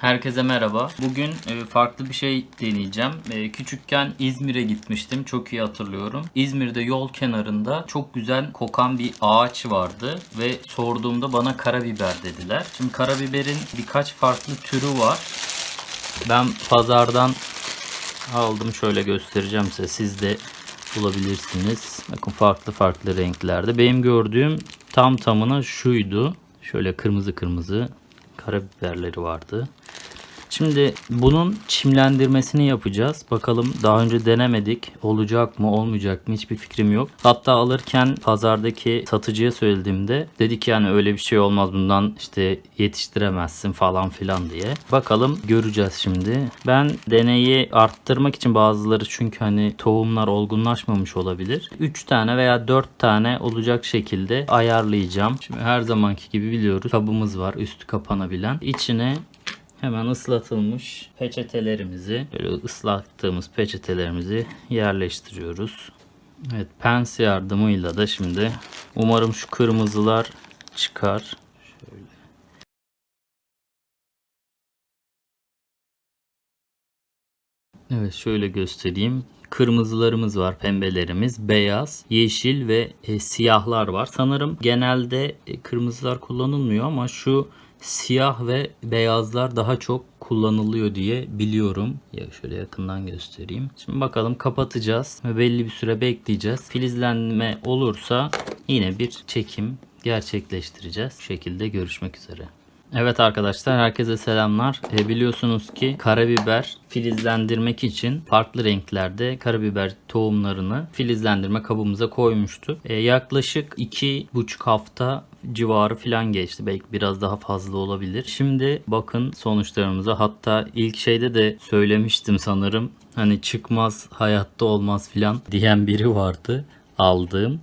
Herkese merhaba. Bugün e, farklı bir şey deneyeceğim. E, Küçükken İzmir'e gitmiştim. Çok iyi hatırlıyorum. İzmir'de yol kenarında çok güzel kokan bir ağaç vardı ve sorduğumda bana karabiber dediler. Şimdi karabiberin birkaç farklı türü var. Ben pazardan aldım şöyle göstereceğim size. Siz de bulabilirsiniz. Bakın farklı farklı renklerde. Benim gördüğüm tam tamına şuydu. Şöyle kırmızı kırmızı karabiberleri vardı. Şimdi bunun çimlendirmesini yapacağız. Bakalım daha önce denemedik. Olacak mı olmayacak mı hiçbir fikrim yok. Hatta alırken pazardaki satıcıya söylediğimde dedi ki yani öyle bir şey olmaz bundan işte yetiştiremezsin falan filan diye. Bakalım göreceğiz şimdi. Ben deneyi arttırmak için bazıları çünkü hani tohumlar olgunlaşmamış olabilir. 3 tane veya 4 tane olacak şekilde ayarlayacağım. Şimdi her zamanki gibi biliyoruz kabımız var üstü kapanabilen. İçine Hemen ıslatılmış peçetelerimizi, böyle ıslattığımız peçetelerimizi yerleştiriyoruz. Evet, pens yardımıyla da şimdi umarım şu kırmızılar çıkar. Şöyle. Evet, şöyle göstereyim. Kırmızılarımız var, pembelerimiz, beyaz, yeşil ve e, siyahlar var. Sanırım genelde e, kırmızılar kullanılmıyor ama şu siyah ve beyazlar daha çok kullanılıyor diye biliyorum. Ya şöyle yakından göstereyim. Şimdi bakalım kapatacağız ve belli bir süre bekleyeceğiz. Filizlenme olursa yine bir çekim gerçekleştireceğiz. Bu şekilde görüşmek üzere. Evet arkadaşlar herkese selamlar. E, biliyorsunuz ki karabiber filizlendirmek için farklı renklerde karabiber tohumlarını filizlendirme kabımıza koymuştu. E, yaklaşık iki buçuk hafta civarı falan geçti. Belki biraz daha fazla olabilir. Şimdi bakın sonuçlarımıza. Hatta ilk şeyde de söylemiştim sanırım. Hani çıkmaz hayatta olmaz filan diyen biri vardı aldığım.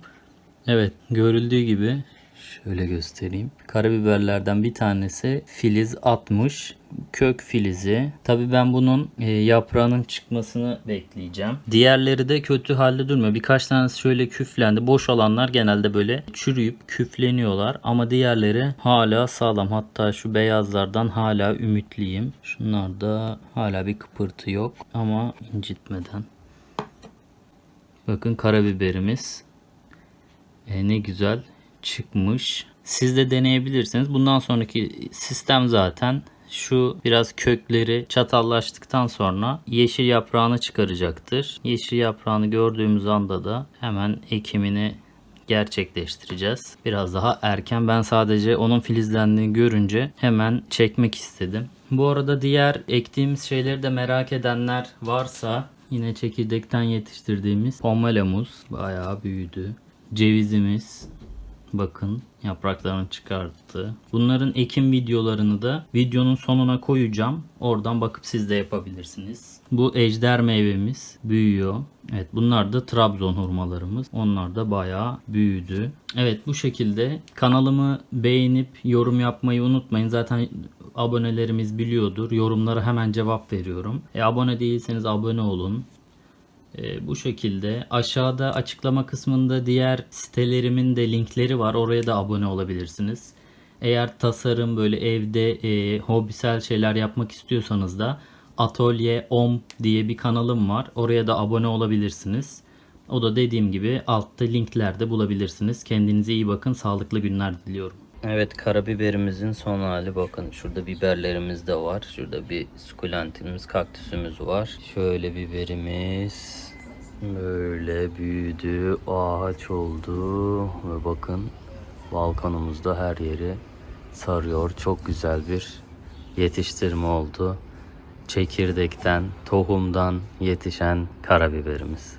Evet görüldüğü gibi şöyle göstereyim. Karabiberlerden bir tanesi filiz atmış. Kök filizi. Tabi ben bunun e, yaprağının çıkmasını bekleyeceğim. Diğerleri de kötü halde durmuyor. Birkaç tanesi şöyle küflendi. Boş alanlar genelde böyle çürüyüp küfleniyorlar. Ama diğerleri hala sağlam. Hatta şu beyazlardan hala ümitliyim. Şunlarda hala bir kıpırtı yok. Ama incitmeden. Bakın karabiberimiz. E, ne güzel çıkmış. Siz de deneyebilirsiniz. Bundan sonraki sistem zaten şu biraz kökleri çatallaştıktan sonra yeşil yaprağını çıkaracaktır. Yeşil yaprağını gördüğümüz anda da hemen ekimini gerçekleştireceğiz. Biraz daha erken ben sadece onun filizlendiğini görünce hemen çekmek istedim. Bu arada diğer ektiğimiz şeyleri de merak edenler varsa yine çekirdekten yetiştirdiğimiz pomelamuz bayağı büyüdü. Cevizimiz Bakın yapraklarını çıkarttı. Bunların ekim videolarını da videonun sonuna koyacağım. Oradan bakıp siz de yapabilirsiniz. Bu ejder meyvemiz büyüyor. Evet bunlar da Trabzon hurmalarımız. Onlar da bayağı büyüdü. Evet bu şekilde kanalımı beğenip yorum yapmayı unutmayın. Zaten abonelerimiz biliyordur. Yorumlara hemen cevap veriyorum. E, abone değilseniz abone olun. E, bu şekilde aşağıda açıklama kısmında diğer sitelerimin de linkleri var. Oraya da abone olabilirsiniz. Eğer tasarım böyle evde e, hobisel şeyler yapmak istiyorsanız da Atölye Om diye bir kanalım var. Oraya da abone olabilirsiniz. O da dediğim gibi altta linklerde bulabilirsiniz. Kendinize iyi bakın. Sağlıklı günler diliyorum. Evet karabiberimizin son hali bakın. Şurada biberlerimiz de var. Şurada bir sukulentimiz, kaktüsümüz var. Şöyle biberimiz böyle büyüdü. Ağaç oldu. Ve bakın balkonumuzda her yeri sarıyor. Çok güzel bir yetiştirme oldu. Çekirdekten, tohumdan yetişen karabiberimiz.